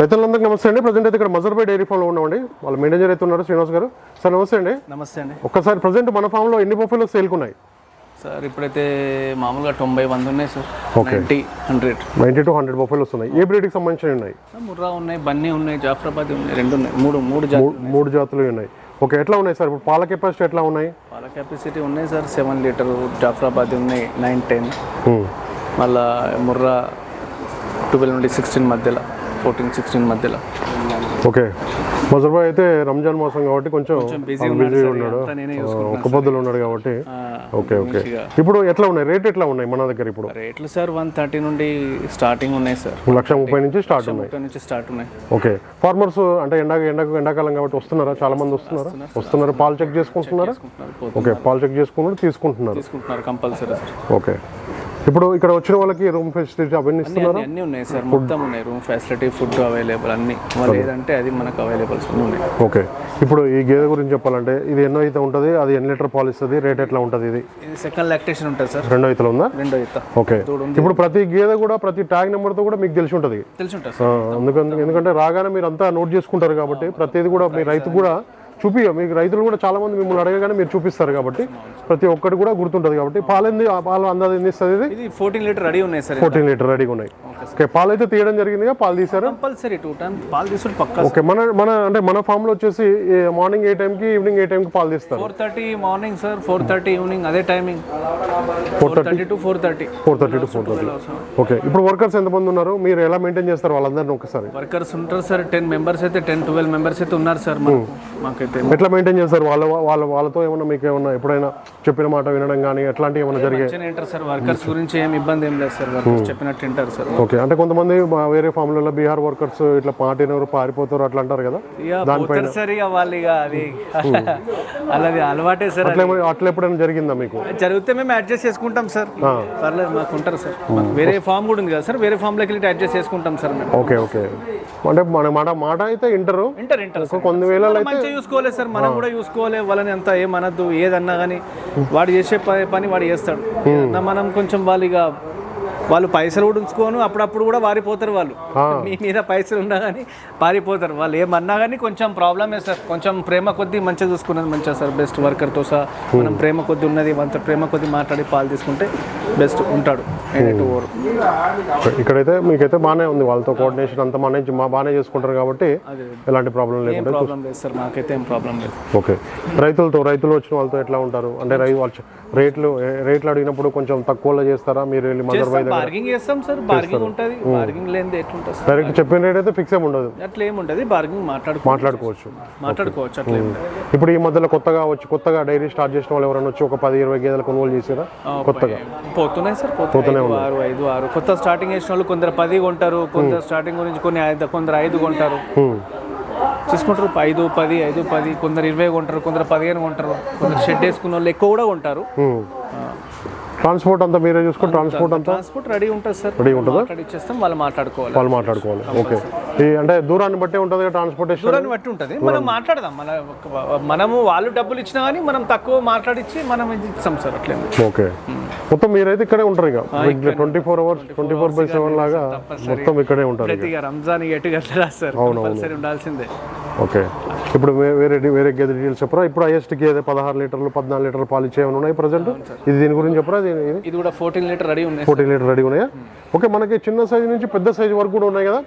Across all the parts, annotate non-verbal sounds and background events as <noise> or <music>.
రైతులందరికీ నమస్తే అండి. ప్రజెంట్ అయితే ఇక్కడ మజర్బై డైరీ ఫామ్లో ఉన్నామండి. వాళ్ళ మేనేజర్ అయితే ఉన్నారు శ్రీనివాస్ గారు. సార్ నమస్తే అండి. నమస్తే అండి. ఒక్కసారి ప్రజెంట్ మన ఫామ్లో ఎన్ని బొఫెలో సేల్కున్నాయి సార్ ఇప్పుడైతే మామూలుగా తొంభై వంద ఉన్నాయి sir. Ninety hundred. Ninety to hundred బొఫెలు వస్తున్నాయి. ఏ బ్రీడ్కి సంబంధించి ఉన్నాయి? ముర్రా ఉన్నాయి బన్నీ ఉన్నాయి జాఫ్రాబాద్ ఉన్నాయి రెండు ఉన్నాయి. మూడు మూడు జాతి మూడు జాతులు ఉన్నాయి. ఓకే ఎట్లా ఉన్నాయి సార్? ఇప్పుడు పాల కెపాసిటీ ఎట్లా ఉన్నాయి? వాళ్ళ కెపాసిటీ ఉన్నాయి సార్. సెవెన్ లీటర్ జాఫ్రాబాద్ ఉన్నాయి నైన్ టెన్. మళ్ళా ముర్రా ట్వెల్వ్ నుండి సిక్స్టీన్ మధ్యలో. ఫోర్టీన్ సిక్స్టీన్ మధ్యలో. ఓకే. మజర్బాయ్ అయితే రంజాన్ మాసం కాబట్టి కొంచెం బిజీ ఉన్నాడు ఒక్క పొద్దులు ఉన్నాడు కాబట్టి. Okay okay. ఇప్పుడు ఎట్లా ఉన్నాయి? రేట్ ఎట్లా ఉన్నాయి మన దగ్గర ఇప్పుడు? రేట్లు సార్ వన్ థర్టీ నుండి స్టార్టింగ్ ఉన్నాయి సార్. లక్ష ముప్పై నుంచి స్టార్ట్ ఉన్నాయి. నుంచి స్టార్ట్ ఉన్నాయి. ఓకే. ఫార్మర్స్ అంటే ఎండా ఎండకు ఎండాకాలం కాబట్టి వస్తున్నారా? చాలా మంది వస్తున్నారా? వస్తున్నారు పాలు చెక్ చేసుకుంటున్నారా? ఓకే పాలు చెక్ చేసుకున్నారు తీసుకుంటున్నారు. తీసుకుంటున్నారు కంపల్సరీ సార్. ఓకే. ఇప్పుడు ఇక్కడ వచ్చిన వాళ్ళకి రూమ్ ఫెసిలిటీ అవన్నీ ఇస్తున్నారా? అన్ని ఉన్నాయి సార్. మొత్తం ఉన్నాయి. రూమ్ ఫెసిలిటీ ఫుడ్ అవైలబుల్ అన్ని. వాళ్ళు ఏదంటే అది మనకు అవైలబుల్స్ ఉన్నాయి. ఓకే ఇప్పుడు ఈ గేదె గురించి చెప్పాలంటే ఇది ఎన్నో అయితే ఉంటుంది? అది ఎన్ని లీటర్ పాలు ఇస్తుంది? రేట్ ఎట్లా ఉంటుంది ఇది? ఇది సెకండ్ లాక్టేషన్ ఉంటుంది సార్. రెండో అయితే ఉందా? రెండో ఇత ఓకే ఇప్పుడు ప్రతి గేదె కూడా ప్రతి ట్యాగ్ నెంబర్తో కూడా మీకు తెలిసి ఉంటుంది. తెలిసి ఉంటుంది సార్. అందుకని ఎందుకంటే రాగానే మీరు అంతా నోట్ చేసుకుంటారు కాబట్టి ప్రతిది కూడా మీ రైతు కూడా చూపి మీకు రైతులు కూడా చాలా మంది మిమ్మల్ని అడగగానే మీరు చూపిస్తారు కాబట్టి ప్రతి ఒక్కటి కూడా గుర్తుంటుంది కాబట్టి పాలు పాలు అందాది ఎన్ని ఇస్తుంది ఇది? ఫోర్టీన్ లీటర్ రెడీ ఉన్నాయి సార్ ఫోర్టీన్ లీటర్ రెడీగా ఉన్నాయి. ఓకే పాలు అయితే తీయడం జరిగిందిగా పాలు తీసారు కంపల్సరీ టూ టైమ్ పాలు తీసుకుంటే పక్కా ఓకే మన మన అంటే మన ఫామ్లో వచ్చేసి మార్నింగ్ ఏ టైంకి ఈవినింగ్ ఏ టైంకి పాలు తీస్తారు? Four thirty morning sir four thirty evening అదే timing four thirty to four thirty four thirty to four thirty okay ఇప్పుడు వర్కర్స్ ఎంతమంది ఉన్నారు? మీరు ఎలా మెయింటైన్ చేస్తారు వాళ్ళందరినీ ఒకసారి? వర్కర్స్ ఉంటారు సార్ టెన్ మెంబర్స్ అయితే టెన్ ట్వెల్వ్ మెంబర్స్ అయితే ఉన్నారు సార్ మాకు మాకైతే ఎట్లా మెయింటైన్ చేస్తారు? వాళ్ళ వాళ్ళ వాళ్ళతో ఏమన్నా మీకు ఏమన్నా ఎప్పుడైనా చెప్పిన మాట వినడం కానీ ఎట్లాంటివి ఏమైనా జరిగాయి వింటారు సార్ వర్కర్స్ గురించి ఏం ఇబ్బంది ఏం లేదు సార్ వర్కర్స్ చెప్పినట్టు వింటారు సార్. ఓకే అంటే కొంతమంది వేరే ఫామ్లలో బీహార్ వర్కర్స్ ఇట్లా పాటినವರು పారిపోతారు అట్లా అంటారు కదా పోతారు సార్ ఇక వాళ్ళు ఇక అది. అలాది అలవాటే సార్ అట్లా ఏమైనా- అట్లా ఎప్పుడైనా జరిగిందా మీకు? జరిగితే మేము అడ్జస్ట్ చేసుకుంటాం సార్. పర్లేదు మాకు ఉంటారు సార్. మాకు వేరే ఫామ్ కూడా ఉంది కదా సార్ వేరే ఫామ్లోకి వెళ్ళి అడ్జస్ట్ చేసుకుంటాం సార్ మేము. ఓకే ఓకే అంటే మన మాట మాట అయితే ఇంటర్ ఇంటర్ సార్. కొన్ని వేళ అయితే చూసుకోవాలి సార్ మనం కూడా చూసుకోవాలి వాళ్ళని అంత ఏమనద్దు ఏదన్నా కానీ వాడు చేసే పని వాడు చేస్తాడు. మనం కొంచెం వాళ్ళు ఇక వాళ్ళు పైసలు కూడా ఉంచుకోను అప్పుడప్పుడు కూడా వారిపోతారు వాళ్ళు. మీ మీద పైసలు ఉన్నా కానీ పారిపోతారు వాళ్ళు ఏమన్నా కానీ కొంచెం ప్రాబ్లమే సార్. కొంచెం ప్రేమ కొద్దీ మంచిగా చూసుకున్నది మంచిగా సార్. బెస్ట్ వర్కర్తో సహా మనం ప్రేమ కొద్దీ ఉన్నది అంత ప్రేమ కొద్దీ మాట్లాడి పాలు తీసుకుంటే బెస్ట్ ఉంటాడు. ఓరు ఇక్కడైతే మీకైతే బాగానే ఉంది. వాళ్ళతో కోఆర్డినేషన్ అంతా మేనేజ్ మా బాగానే చేసుకుంటారు కాబట్టి ఎలాంటి ప్రాబ్లం ప్రాబ్లం లేదు సార్. మాకైతే ఏం ప్రాబ్లం లేదు. ఓకే. రైతులతో రైతులు వచ్చిన వాళ్ళతో ఎట్లా ఉంటారు? అంటే రైతు వాళ్ళు రేట్లు రేట్లు అడిగినప్పుడు కొంచెం తక్కువలో చేస్తారా? మీరు వెళ్ళి మదర్ బార్గింగ్ చేస్తాం సార్ బార్గింగ్ ఉంటుంది. బార్గింగ్ లేనిది ఎట్లుంటుంది డైరెక్ట్ చెప్పిన రేట్ అయితే ఫిక్స్ ఏమి ఉండదు. అట్లా ఏముంటది బార్గింగ్ మాట్లాడుకో మాట్లాడుకోవచ్చు మాట్లాడుకోవచ్చు. అట్లా లేదు. ఇప్పుడు ఈ మధ్యలో కొత్తగా వచ్చి కొత్తగా డైరీ స్టార్ట్ చేసిన వాళ్ళు ఎవరైనా వచ్చి ఒక పది ఇరవై గేదెలు కొనుగోలు చేసారా కొత్తగా. పోతున్నాయి సార్ పోతున్నాయి. ఆరు ఐదు ఆరు. కొత్త స్టార్టింగ్ చేసిన వాళ్ళు కొందరు పది కొంటారు కొందరు స్టార్టింగ్ గురించి కొన్ని ఐదు కొందరు ఐదు కొంటారు. హ్మ్. తీసుకుంటారు ఐదు పది ఐదు పది కొందరు ఇరవై కొంటారు కొందరు పదిహేను కొంటారు. కొందరు షెడ్ వేసుకున్న వాళ్ళు ఎక్కువ కూడా కొంటారు. హ్మ్. ట్రాన్స్పోర్ట్ అంతా మీరే చూసుకుని ట్రాన్స్పోర్ట్ అంతా ట్రాన్స్పోర్ట్ రెడీ ఉంటుంది సార్. రెడీ ఉంటుందా? ఇచ్చేస్తాం వాళ్ళు మాట్లాడుకోవాలి. వాళ్ళు మాట్లాడుకోవాలి. ఓకే. ఈ అంటే దూరాన్ని బట్టే ఉంటుంది ట్రాన్స్పోర్టేషన్? దూరాన్ని బట్టి ఉంటుంది. మనం మాట్లాడదాం. మన మనము వాళ్ళు డబ్బులు ఇచ్చినా కానీ మనం తక్కువ మాట్లాడిచ్చి మనం ఇది ఇస్తాం సార్ అట్లే ఓకే. మొత్తం మీరైతే ఇక్కడే ఉంటారు ఇక. Twenty four hours twenty four by seven లాగా మొత్తం ఇక్కడే ఉంటారు రంజాన్ ఎటు గట్ల సార్? ఉండాల్సిందే. ఓకే. ఇప్పుడు వేరే వేరే గేదె డీటెయిల్స్ చెప్పరా? ఇప్పుడు హైయెస్ట్ గేదె పదహారు లీటర్లు పద్నాలుగు లీటర్లు పాలు ఇచ్చేవి ఉన్నాయి ప్రజెంట్ ఇది దీని గురించి చెప్పరా? ఇది కూడా ఫోర్టీన్ లీటర్ రెడీ ఉన్నాయి ఫోర్టీ లీటర్ రెడీ ఉన్నాయా? ఓకే మనకి చిన్న సైజు నుంచి పెద్ద సైజు వరకు కూడా ఉన్నాయి కదా?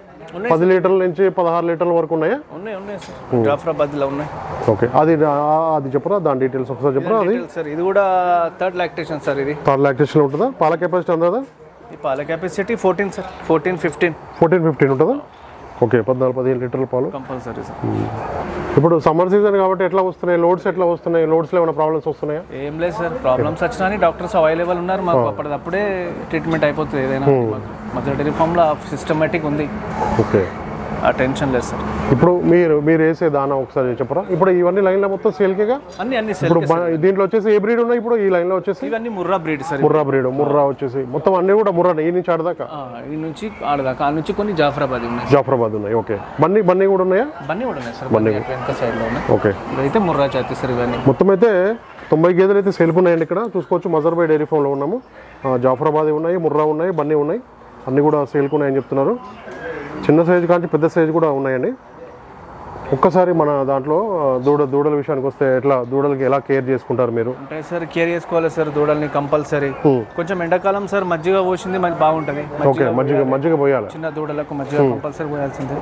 పది లీటర్ల నుంచి పదహారు లీటర్ల వరకు ఉన్నాయా? ఉన్నాయి ఉన్నాయి సార్. ఉన్నాయి. ఓకే అది అది చెప్పరా? దాని డీటెయిల్స్ ఒకసారి చెప్పరా అది? సార్ ఇది కూడా థర్డ్ లాక్టేషన్ సార్ ఇది. థర్డ్ లాక్టేషన్ ఉంటుందా? పాల కెపాసిటీ ఉంటుందా? ఈ పాల capacity fourteen sir. Fourteen fifteen fourteen fifteen ఉంటుందా? ఓకే పద్నాలుగు పదిహేను లీటర్ల పాలు. Compulsory sir. ఇప్పుడు సమ్మర్ సీజన్ కాబట్టి ఎట్లా వస్తున్నాయి? లోడ్స్ ఎట్లా వస్తున్నాయి? లోడ్స్లో ఏమైనా ప్రాబ్లమ్స్ వస్తున్నాయా? ఏం లేదు సార్. ప్రాబ్లమ్స్ వచ్చినా డాక్టర్స్ అవైలబుల్ ఉన్నారు. మాకు అప్పటిదప్పుడే ట్రీట్మెంట్ అయిపోతుంది ఏదైనా మధ్య డైరీ ఫామ్లో సిస్టమేటిక్ ఉంది. ఓకే. ఆ టెన్షన్ లేదు సార్. ఇప్పుడు మీరు మీరు వేసే దానా ఒకసారి చెప్పరా? ఇప్పుడు ఇవన్నీ లైన్లో మొత్తం సేల్కేగా అన్ని అన్ని సెల్ ఇప్పుడు బ- దీంట్లో వచ్చేసి ఏ బ్రీడ్ ఉన్నాయి ఇప్పుడు? ఈ లైన్లో వచ్చేసి? ఇవన్నీ Murrah breed sir. Murrah breed Murrah వచ్చేసి. మొత్తం అన్ని కూడా ముర్రా ఈ నుంచి ఆడదాకా ఆ, ఈ నుంచి ఆడదాకా ఆ నుంచి కొన్ని జాఫరాబాద్ ఉన్నాయి జాఫరాబాద్ ఉన్నాయి. ఓకే. బన్నీ బన్నీ కూడా ఉన్నాయా? బన్నీ కూడా ఉన్నాయి సార్. బన్నీ అటు వెనక సైడ్లో ఉన్నాయి. ఓకే. ఇదైతే ముర్రా జాతి సార్ ఇవన్నీ. మొత్తం అయితే తొంభై గేదెలు అయితే సెల్ఫ్ ఉన్నాయండి ఇక్కడ. చూసుకోవచ్చు మజర్బై డైరీ ఫామ్లో ఉన్నాము. ఆ, జాఫరాబాద్ ఉన్నాయి ముర్రా ఉన్నాయి బన్నీ ఉన్నాయి. అన్నీ కూడా సేల్కు ఉన్నాయని చెప్తున్నారు. చిన్న సైజు కానీ పెద్ద సైజు కూడా ఉన్నాయండి. ఒక్కసారి మన దాంట్లో దూడ దూడల విషయానికి వస్తే ఎట్లా దూడలకి ఎలా కేర్ చేసుకుంటారు మీరు? అంటే సార్ కేర్ చేసుకోవాలి సార్ దూడల్ని కంపల్సరీ. కొంచెం ఎండాకాలం సార్ మజ్జిగ పోసింది మంచి బాగుంటది. ఓకే మజ్జిగ మజ్జిగ పోయాలి. చిన్న దూడలకు మజ్జిగ కంపల్సరీ పోయాల్సిందే.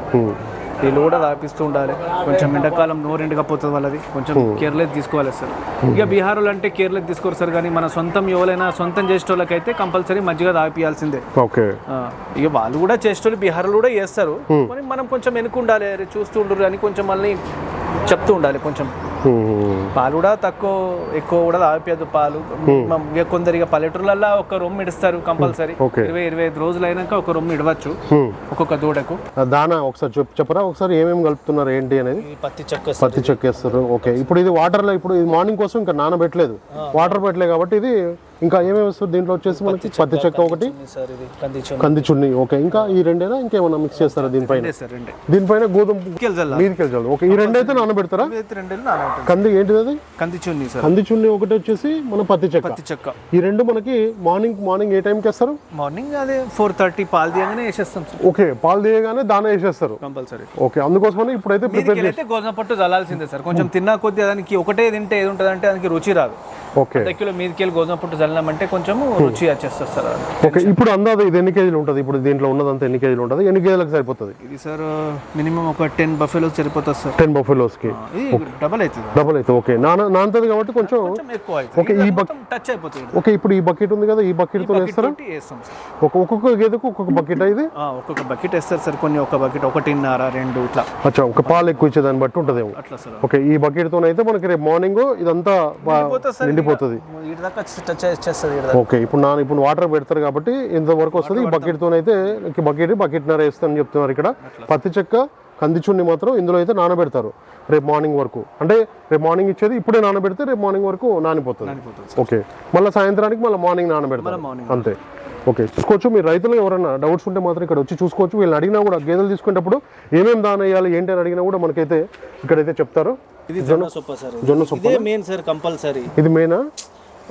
వీళ్ళు కూడా తాపిస్తూ ఉండాలి. కొంచెం ఎండాకాలం నోరెండుగా పోతుంది వాళ్ళది. కొంచెం కేర్లెస్ తీసుకోవాలి సార్ ఇక బీహార్లో అంటే కేర్లెస్ తీసుకోరు సార్ కానీ మన సొంతం ఎవరైనా సొంతం చేసే వాళ్ళకైతే కంపల్సరీ మజ్జిగ తాపియాల్సిందే ఓకే. ఇక వాళ్ళు కూడా చేసేటోళ్ళు బీహార్లో కూడా చేస్తారు. కానీ మనం కొంచెం వెనుక ఉండాలి చూస్తూ ఉండరు అని కొంచెం మళ్ళీ చెప్తూ ఉండాలి కొంచెం. పాలు కూడా తక్కువ ఎక్కువ కూడా తాగిపోయద్దు పాలు. ఇక కొందరు ఇక పల్లెటూర్లలో ఒక రొమ్ము ఇడుస్తారు కంపల్సరీ. ఇరవై ఇరవై ఐదు రోజులు అయినాక ఒక రొమ్ము ఇడవచ్చు. ఒక్కొక్క దూడకు. దానా ఒకసారి చెప్ చెప్పరా? ఒకసారి ఏమేమి కలుపుతున్నారు ఏంటి అనేది? పత్తి చెక్క పత్తి చెక్కేస్తారు ఓకే. ఇప్పుడు ఇది వాటర్లో ఇప్పుడు ఇది మార్నింగ్ కోసం ఇంకా నానబెట్టలేదు. వాటర్ పెట్టలేదు కాబట్టి ఇది ఇంకా ఏమేమి వస్తుంది దీంట్లో వచ్చేసి మనకి? పత్తి చెక్క ఒకటి. కంది చున్ని ఓకే. ఇంకా ఈ రెండేనా? ఇంకేమన్నా మిక్స్ చేస్తారా దీనిపైన? దీనిపైన గోధుమ మీదకి వెళ్ళాలి ఓకే. ఈ రెండైతే నానబెడతారా? కంది ఏంటిది అది? కంది చున్ని కంది చున్ని ఒకటి వచ్చేసి మన పత్తి చెక్క. పత్తి చెక్క. ఈ రెండు మనకి మార్నింగ్ మార్నింగ్ ఏ టైంకి వేస్తారు? మార్నింగ్ అదే ఫోర్ థర్టీ పాలు తీయగానే వేసేస్తాం ఓకే. పాలు తీయగానే దాన వేసేస్తారు. కంపల్సరీ. ఓకే. అందుకోసమని ఇప్పుడైతే ప్రిపేర్ అయితే గోధుమ పట్టు చల్లాల్సిందే సార్. కొంచెం తిన్నా కొద్ది దానికి ఒకటే తింటే ఏది ఉంటుంది అంటే దానికి రుచి రాదు. ఓకే. కిలో మీదకి వెళ్ళి గోధుమ పట్టు చల్లినామంటే కొంచెం రుచి వచ్చేస్తుంది సార్. ఓకే ఇప్పుడు అందాది ఇది ఎన్ని కేజీలు ఉంటుంది? ఇప్పుడు దీంట్లో ఉన్నదంతా ఎన్ని కేజీలు ఉంటుంది? ఎన్ని కేజీలకు సరిపోతుంది? ఇది సార్ మినిమం ఒక టెన్ బఫెలోస్ సరిపోతుంది సార్. టెన్ బఫెలోస్కి. ఇది డబల్ అవుతుంది డబల్ అయితే ఓకే నాన నానుతుంది కాబట్టి కొంచెం ఎక్కువ అవుతుంది. ఇది మొత్తం టచ్ అయిపోతుంది ఓకే ఇప్పుడు ఈ బకెట్ ఉంది కదా ఈ బకెట్తో వేస్తారా? ఒక ఒక్కొక్క గేదెకు ఒక్కొక్క బకెట్ ఇది? ఆ, ఒక్కొక్క బకెట్ వేస్తారు సార్ కొన్ని ఒక బకెట్ ఒకటిన్నర రెండు ఇట్లా. అచ్చా ఒక పాలు ఎక్కువ ఇచ్చే దాన్ని బట్టి ఉంటుందేమో. అట్లా సార్. ఓకే ఈ బకెట్తో అయితే మనకి రేపు మార్నింగ్ ఇదంతా నిండిపోతుంది ఇటు దాకా టచ్ చేస్తుంది ఇటు ఓకే ఇప్పుడు నా ఇప్పుడు వాటర్ పెడతారు కాబట్టి ఇంతవరకు వస్తుంది. ఈ బకెట్తో అయితే బకెట్ బకెట్నర వేస్తానని చెప్తున్నారు ఇక్కడ. పత్తి చెక్క కంది చున్ని మాత్రం ఇందులో అయితే నానబెడతారు. రేపు మార్నింగ్ వరకు. అంటే రేపు మార్నింగ్ ఇచ్చేది ఇప్పుడే నానబెడితే రేపు మార్నింగ్ వరకు నానిపోతుంది. ఓకే. మళ్ళీ సాయంత్రానికి మళ్ళీ మార్నింగ్ నానబెడతారు. అంతే. ఓకే. చూసుకోవచ్చు మీరు రైతులు ఎవరైనా డౌట్స్ ఉంటే మాత్రం ఇక్కడ వచ్చి చూసుకోవచ్చు. వీళ్ళని అడిగినా కూడా గేదెలు తీసుకునేటప్పుడు ఏమేమి దాన వేయాలి ఏంటి అని అడిగినా కూడా మనకైతే ఇక్కడైతే చెప్తారు. ఇది జొన్న సొప్ప సార్. జొన్న సొప్ప ఇదే మెయిన్ సార్ కంపల్సరీ. ఇది మెయినా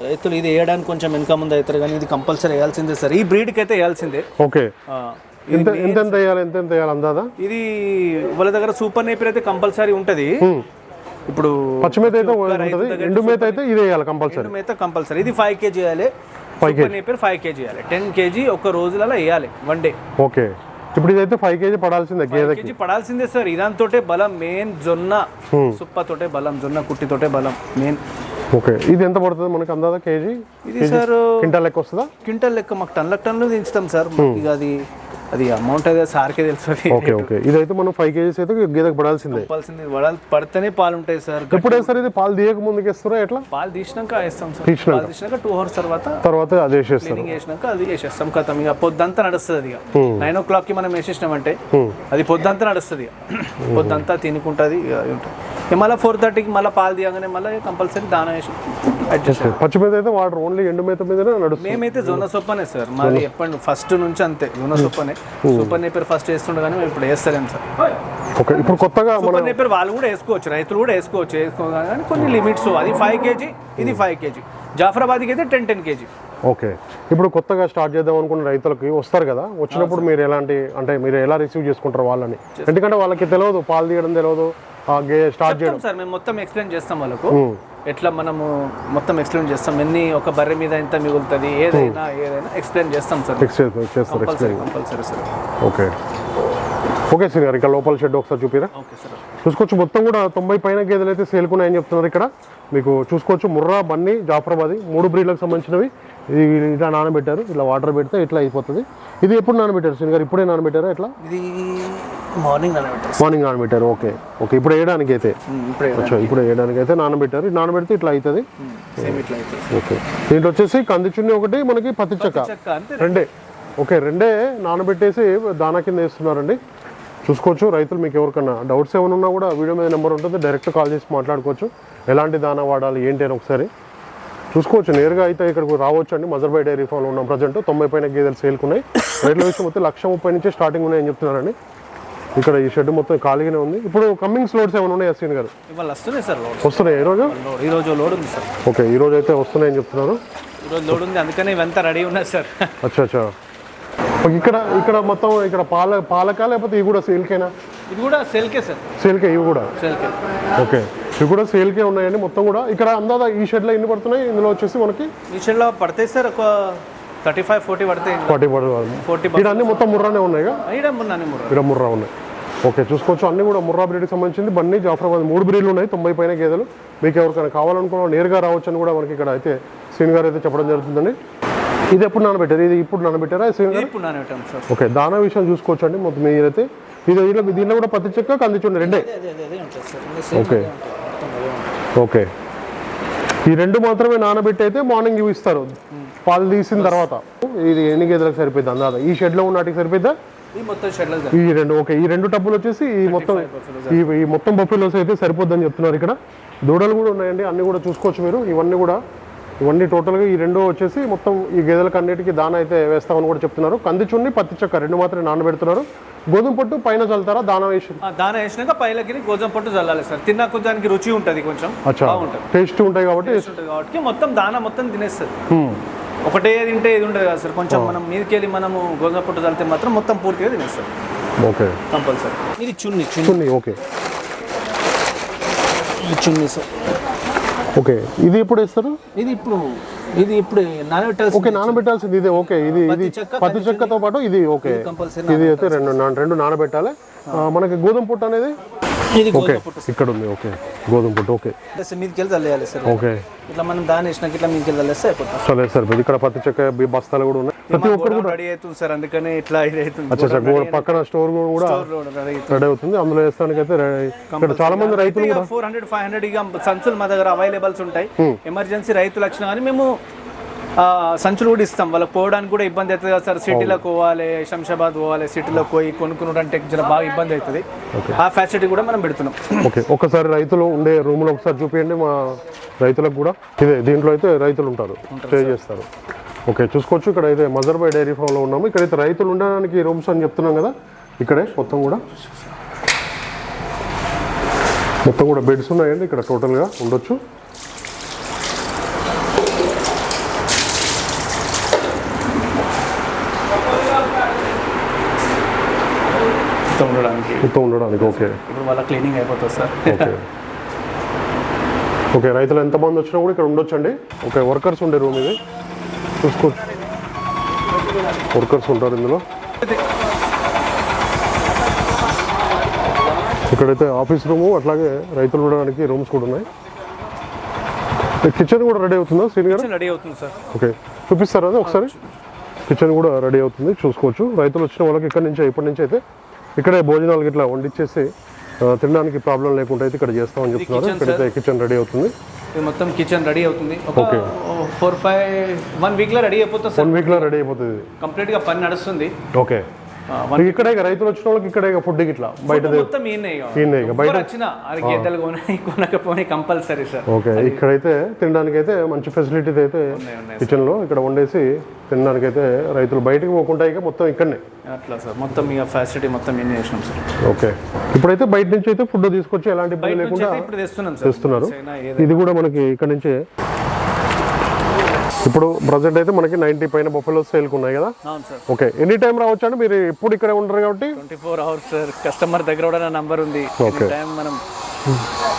రైతులు ఇది వేయడానికి కొంచెం వెనక ముందు అవుతారు కానీ ఇది కంపల్సరీ వేయాల్సిందే సార్. ఈ బ్రీడ్కి అయితే వేయాల్సిందే. ఓకే. ఎంత ఎంత ఎంత వేయాలి ఎంత ఎంత వేయాలి అందాదా? ఇది వాళ్ళ దగ్గర సూపర్ నేపర్ అయితే కంపల్సరీ ఉంటది. ఇప్పుడు పచ్చిమేత అయితే ఎండు మేత అయితే ఇది వేయాలి కంపల్సరీ. మేత కంపల్సరీ. ఇది ఫైవ్ కేజీ వేయాలి. సూపర్ నేపర్ ఫైవ్ కేజీ వేయాలి. టెన్ కేజీ ఒక రోజులలో వేయాలి వన్ డే ఓకే. ఇప్పుడు ఇదైతే ఫైవ్ కేజీ పడాల్సిందే గేదెకి. కేజీ పడాల్సిందే సార్. ఇదాంతోటే బలం మెయిన్ జొన్న సుప్పతోటే బలం జొన్న కుట్టితోటే బలం మెయిన్ ఓకే. ఇది ఎంత పడుతుంది మనకి అందాదా కేజీ? ఇది సార్ క్వింటాల్ లెక్క వస్తుందా? క్వింటల్ లెక్క మాకు టన్ల టన్నులు దించుతాం సార్. ఇక అది అది అమౌంట్ అయితే సార్కే తెలుసు అది. Okay okay. ఇదైతే మనం ఫైవ్ కేజీస్ అయితే గేదెకి పడాల్సిందే. చెప్పాల్సింది వడాలు పడితేనే పాలు ఉంటాయి సార్. ఎప్పుడు వేస్తారు ఇది? పాలు తీయక ముందుకు వేస్తారా ఎట్లా? పాలు తీసినాక వేస్తాం సార్. తీసినాక. తీసినాక టూ అవర్స్ తర్వాత తర్వాత అది వేసేస్తారు. క్లీనింగ్ చేసినాక అది వేసేస్తాం కథం. ఇక పొద్దంతా నడుస్తుంది ఇక. నైన్ ఓ క్లాక్కి మనం వేసేసినామంటే అది పొద్దంతా నడుస్తుంది ఇక. పొద్దంతా తినుకుంటుంది ఉంటుంది మళ్ళీ ఫోర్ థర్టీకి మళ్ళీ పాలు తీయగానే మళ్ళీ కంపల్సరీ దాన వేసి అడ్జస్ట్ పచ్చి మీద అయితే వాటర్ ఓన్లీ ఎండు మేత మీదనే నడుస్తుంది. మేమైతే జొన్న సొప్పనే సార్ మాది ఎప్పటి ఫస్ట్ నుంచి అంతే జొన్న సొప్పనే. సూపర్ నేపర్ ఫస్ట్ వేస్తుండే కానీ మేము ఇప్పుడు వేస్తలేం సార్ ఓకే ఇప్పుడు కొత్తగా సూపర్ నేపర్ వాళ్ళు కూడా వేసుకోవచ్చు రైతులు కూడా వేసుకోవచ్చు వేసుకోవాలి కానీ కొన్ని లిమిట్స్ అది ఫైవ్ కేజీ ఇది ఫైవ్ కేజీ జాఫరాబాద్కి అయితే టెన్ టెన్ కేజీ ఓకే ఇప్పుడు కొత్తగా స్టార్ట్ చేద్దాం అనుకున్న రైతులకి వస్తారు కదా వచ్చినప్పుడు మీరు ఎలాంటి అంటే మీరు ఎలా రిసీవ్ చేసుకుంటారు వాళ్ళని? ఎందుకంటే వాళ్ళకి తెలియదు పాలు తీయడం తెలియదు స్టార్ట్ చేయడం. సార్ మేము మొత్తం ఎక్స్ప్లెయిన్ చేస్తాం వాళ్ళకు. ఎట్లా మనము మొత్తం ఎక్స్ప్లెయిన్ చేస్తాం ఎన్ని ఒక బర్రె మీద ఎంత మిగులుతుంది ఏదైనా ఏదైనా ఎక్స్ప్లెయిన్ చేస్తాం sir. Compulsory sir okay. Okay sir గారు ఇక్కడ లోపల షెడ్ ఒకసారి చూపిరా? చూసుకోవచ్చు మొత్తం కూడా తొంభై పైన గేదెలు అయితే సేల్కున్నాయని చెప్తున్నారు ఇక్కడ. మీకు చూసుకోవచ్చు ముర్రా బన్నీ జాఫరాబాది మూడు బ్రీడ్లకు సంబంధించినవి. ఇది ఇలా నానబెట్టారు ఇలా వాటర్ పెడితే ఇట్లా అయిపోతుంది. ఇది ఎప్పుడు నానబెట్టారు శ్రీని గారు? ఇప్పుడే నానబెట్టారా ఎట్లా ఇది మార్నింగ్ నానబెట్టారు మార్నింగ్ నానబెట్టారు ఓకే. ఓకే ఇప్పుడు వేయడానికి అయితే. ఇప్పుడే వేయడానికి. అయితే నానబెట్టారు. నానబెడితే ఇట్లా అవుతుంది ఇట్లా ఓకే. దీంట్లో వచ్చేసి కంది చున్ని ఒకటి మనకి పత్తి చెక్క. రెండే. ఓకే రెండే నానబెట్టేసి దానా కింద వేస్తున్నారండి. చూసుకోవచ్చు రైతులు మీకు ఎవరికన్నా డౌట్స్ ఏమైనా ఉన్నా కూడా వీడియో మీద నెంబర్ ఉంటుంది. డైరెక్ట్ కాల్ చేసి మాట్లాడుకోవచ్చు. ఎలాంటి దానా వాడాలి ఏంటి అని ఒకసారి చూసుకోవచ్చు నేరుగా అయితే ఇక్కడికి రావచ్చు అండి మజర్బై డైరీ ఫామ్లో ఉన్నాం ప్రజెంట్. తొంభై పైన గేదెలు సేల్కున్నాయి రేట్ల విషయం మొత్తం లక్ష ముప్పై నుంచి స్టార్టింగ్ ఉన్నాయని చెప్తున్నారండి. ఇక్కడ ఈ షెడ్ మొత్తం ఖాళీగానే ఉంది. ఇప్పుడు కమింగ్స్ లోడ్స్ ఏమైనా ఉన్నాయి అశ్విన్ గారు? వస్తున్నాయి సార్ వస్తున్నాయి ఈరోజు లోడ్ ఈ రోజు లోడ్ ఉంది సార్. ఓకే ఈరోజు అయితే వస్తున్నాయని చెప్తున్నారు. ఈ రోజు లోడ్ ఉంది అందుకనే ఇవంతా రెడీ ఉన్నది సార్. అచ్చా అచ్చా. ఇక్కడ ఇక్కడ మొత్తం ఇక్కడ పాల పాలకా లేకపోతే ఇవి కూడా సేల్కేనా ఇది కూడా సెల్కే సార్. సేల్కే ఇవి కూడా? సెల్కే ఓకే. ఇవి కూడా సేల్కే ఉన్నాయండి. మొత్తం కూడా ఇక్కడ అందాదా ఈ షెడ్లో ఎన్ని పడుతున్నాయి? ఇందులో వచ్చేసి మనకి ఈ షెడ్లో పడతాయి సార్ ఒక థర్టీ ఫైవ్ ఫోర్టీ పడతాయి ఫార్టీ పడుతుంది ఫోర్టీ ఇక్కడ అన్ని మొత్తం ముర్రానే ఉన్నాయి ఇక్కడ ముర్ర. ఇక్కడ ముర్రా ఉన్నాయి. ఓకే చూసుకోవచ్చు. అన్ని కూడా ముర్రా బ్రీడ్కి సంబంధించింది. బన్నీ జాఫరాబాద్ మూడు బ్రీడ్లు ఉన్నాయి. తొంభై పైన గేదెలు. మీకు ఎవరికైనా కావాలనుకున్న నేరుగా రావచ్చు అని కూడా మనకి ఇక్కడ అయితే సీన్ గారు అయితే చెప్పడం జరుగుతుందండి. ఇది ఎప్పుడు నానబెట్టారు? ఇది ఇప్పుడు నానబెట్టారా సీన్ గారు? ఓకే దానా విషయం చూసుకోవచ్చు అండి మొత్తం మీరైతే. ఇది దీంట్లో కూడా పత్తి చెక్క రెండే? అదే ఉంటుంది సార్. ఓకే. ఓకే. ఈ రెండు మాత్రమే నానబెట్టి అయితే మార్నింగ్ ఇవి ఇస్తారు. పాలు తీసిన తర్వాత. ఇది ఎన్ని గేదెలకు సరిపోద్ది అందాదా ఈ షెడ్లో ఉన్న వాటికి సరిపోద్దా ఈ రెండు ఓకే. ఈ రెండు టబ్బులు వచ్చేసి ఈ మొత్తం ఈ ఈ మొత్తం బఫెలోస్ అయితే సరిపోద్దని చెప్తున్నారు ఇక్కడ. దూడలు కూడా ఉన్నాయండి. అన్ని కూడా చూసుకోవచ్చు మీరు. ఇవన్నీ కూడా ఇవన్నీ టోటల్గా ఈ రెండు వచ్చేసి మొత్తం ఈ గేదెలకు అన్నిటికీ దాన అయితే వేస్తామని కూడా చెప్తున్నారు. కంది చున్ని పత్తి చెక్క రెండు మాత్రమే నానబెడుతున్నారు. గోధుమ పట్టు పైన చల్లుతారా దాన వేసి? దాన వేసినాక పైలకి గోధుమ పట్టు చల్లాలి సార్. తిన్నా కొంచెం రుచి ఉంటుంది కొంచెం. బాగుంటుంది. టేస్ట్ ఉంటాయి కాబట్టి ఉంటుంది కాబట్టి మొత్తం దాన మొత్తం తినేస్తుంది. హ్మ్. ఒకటే తింటే ఇది ఉంటుంది కదా సార్. కొంచెం మనం మీదకి వెళ్ళి మనము గోధుమ పట్టు చల్లితే మాత్రం మొత్తం పూర్తిగా తినేస్తారు ఓకే. కంపల్సరీ. ఇది చున్ని చున్ని. చున్ని ఓకే. ఇది చున్ని సార్. ఓకే. ఇది ఎప్పుడు వేస్తారు? ఇది ఇప్పుడు ఇది ఇప్పుడు నానబెట్టాల్సి ఓకే నానబెట్టాల్సింది ఇదే. ఓకే ఇది ఇది చెక్క, పత్తి చెక్కతో పాటు ఇది ఓకే. ఇది అయితే రెండు రెండు నానబెట్టాలి. మనకి గోధుమ పుట్టు అనేది? ఇది ఓకే ఇక్కడ ఉంది. ఓకే గోధుమ పుట్టు ఓకే. సార్ మీదకి వెళ్ళి చల్లేయాలి సార్ ఓకే. ఇట్లా మనం దాని వేసినాక ఇట్లా మీదకి వెళ్ళి చల్లేస్తే సరే సరిపోయింది ఇక్కడ పత్తి చెక్క బస్తాలు కూడా ఉన్నాయి. ప్రతి ఒక్కరు కూడా. రెడీ అవుతుంది సార్ అందుకని ఇట్లా ఇది అవుతుంది. అచ్చా అచ్చా గోడ పక్కన స్టోర్ కూడా రెడీ అవుతుంది. అందులో వేస్తానికి అయితే ఇక్కడ చాలా మంది రైతులు కూడా ఫోర్ హండ్రెడ్ ఫైవ్ హండ్రెడ్ ఇక సంచులు మా దగ్గర అవైలబుల్స్ ఉంటాయి. ఎమర్జెన్సీ రైతులు వచ్చినా కానీ మేము సంచులు కూడా ఇస్తాం. వాళ్ళకి పోవడానికి కూడా ఇబ్బంది అవుతుంది కదా సార్. సిటీలో పోవాలి శంషాబాద్ పోవాలి సిటీలో పోయి కొనుక్కునుడంటే జర బాగా ఇబ్బంది అవుతుంది. ఆ ఫెసిలిటీ కూడా మనం పెడుతున్నాం. ఓకే ఒకసారి రైతులు ఉండే రూమ్లో ఒకసారి చూపించండి మా రైతులకు కూడా. ఇదే దీంట్లో అయితే రైతులు ఉంటారు. స్టే చేస్తారు. ఓకే చూసుకోవచ్చు. ఇక్కడ అయితే మజర్బాయ్ డైరీ ఫామ్లో ఉన్నాము ఇక్కడైతే రైతులు ఉండడానికి రూమ్స్ అని చెప్తున్నాం కదా. ఇక్కడే మొత్తం కూడా. మొత్తం కూడా బెడ్స్ ఉన్నాయండి. ఇక్కడ టోటల్గా ఉండొచ్చు ఉండడానికి. మొత్తం ఉండడానికి ఓకే. ఇప్పుడు వాళ్ళ క్లీనింగ్ అయిపోతుంది సార్. ఓకే. ఓకే రైతులు ఎంతమంది వచ్చినా కూడా ఇక్కడ ఉండొచ్చండి. ఓకే వర్కర్స్ ఉండే రూమ్ ఇది. చూసుకోవచ్చు వర్కర్స్ ఉంటారు ఇందులో. ఇక్కడైతే ఆఫీస్ రూము అట్లాగే రైతులు ఉండడానికి రూమ్స్ కూడా ఉన్నాయి. కిచెన్ కూడా రెడీ అవుతుందా శ్రీని గారు? రెడీ అవుతుంది సార్. ఓకే. చూపిస్తారా అది ఒకసారి? కిచెన్ కూడా రెడీ అవుతుంది చూసుకోవచ్చు. రైతులు వచ్చిన వాళ్ళకి ఇక్కడ నుంచి ఇప్పటి నుంచి అయితే ఇక్కడే భోజనాలు ఇట్లా వండిచ్చేసి తినడానికి ప్రాబ్లం లేకుండా అయితే ఇక్కడ చేస్తామని చెప్తున్నారు. ఇక్కడైతే కిచెన్ రెడీ అవుతుంది. ఇది మొత్తం కిచెన్ రెడీ అవుతుంది. ఒక ఫోర్ ఫైవ్ వన్ వీక్లో రెడీ అయిపోతుంది వన్ వీక్లో రెడీ అయిపోతుంది. ఇది. కంప్లీట్గా పని నడుస్తుంది. ఓకే ఇక్కడే ఇక రైతులు వచ్చిన వాళ్ళకి ఇక్కడే ఇక ఫుడ్ ఇట్లా బయట గేదెలు <laughs> కొనకపోయి కంపల్సరీ సార్. ఓకే ఇక్కడైతే తినడానికి అయితే మంచి ఫెసిలిటీస్ అయితే కిచెన్లో ఇక్కడ వండేసి తినడానికి అయితే రైతులు బయటకు పోకుండా ఇక మొత్తం ఇక్కడనే. అట్లా సార్. మొత్తం ఇక ఫెసిలిటీ మొత్తం ఈయనే చేసినాం సార్. ఓకే ఇప్పుడైతే బయట నుంచి అయితే ఫుడ్ తీసుకొచ్చి ఎలాంటి ఇబ్బంది లేకుండా తెస్తున్నారు. ఇది కూడా మనకి ఇక్కడ నుంచే ఇప్పుడు ప్రజెంట్ అయితే మనకి నైన్టీ పైన బొఫెలో సేల్కి ఉన్నాయి కదా? ఓకే ఎనీ టైం రావచ్చు అండి మీరు ఎప్పుడు ఇక్కడే ఉంటారు కాబట్టి? Twenty four hours sir customer దగ్గర కూడా నా నంబర్ ఉంది. Okay. టైం మనం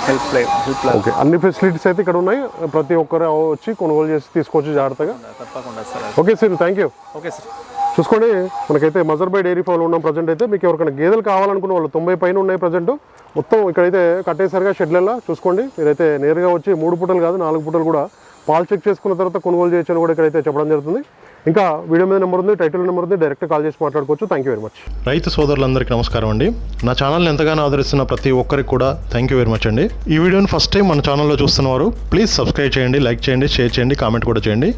హెల్ప్ హెల్ప్ ఓకే అన్ని ఫెసిలిటీస్ అయితే ఇక్కడ ఉన్నాయి. ప్రతి ఒక్కరు వచ్చి కొనుగోలు చేసి తీసుకోవచ్చు జాగ్రత్తగా. తప్పకుండా sir okay sir thank you okay sir చూసుకోండి మనకైతే మజర్బై డైరీ ఫామ్లో ఉన్నాం ప్రజెంట్ అయితే. మీకు ఎవరికైనా గేదెలు కావాలనుకున్న వాళ్ళు తొంభై పైన ఉన్నాయి ప్రజెంట్ మొత్తం ఇక్కడైతే కట్టేసరిగా షెడ్లలో చూసుకోండి మీరైతే నేరుగా వచ్చి మూడు పూటలు కాదు నాలుగు పూటలు కూడా పాలు చెక్ చేసుకున్న తర్వాత కొనుగోలు చేయొచ్చు అని కూడా ఇక్కడైతే చెప్పడం జరుగుతుంది. ఇంకా వీడియో మీద నెంబర్ ఉంది టైటిల్ నెంబర్ ఉంది డైరెక్ట్ కాల్ చేసి మాట్లాడుకోవచ్చు. థ్యాంక్ యూ వెరీ మచ్ రైతు సోదరులందరికీ నమస్కారం అండి. నా ఛానల్ని ఎంతగానో ఆదరిస్తున్న ప్రతి ఒక్కరికి కూడా థ్యాంక్ యూ వెరీ మచ్ అండి. ఈ వీడియోని ఫస్ట్ టైం మన ఛానల్లో చూస్తున్నవారు ప్లీజ్ సబ్స్క్రైబ్ చేయండి లైక్ చేయండి షేర్ చేయండి కామెంట్ కూడా చేయండి.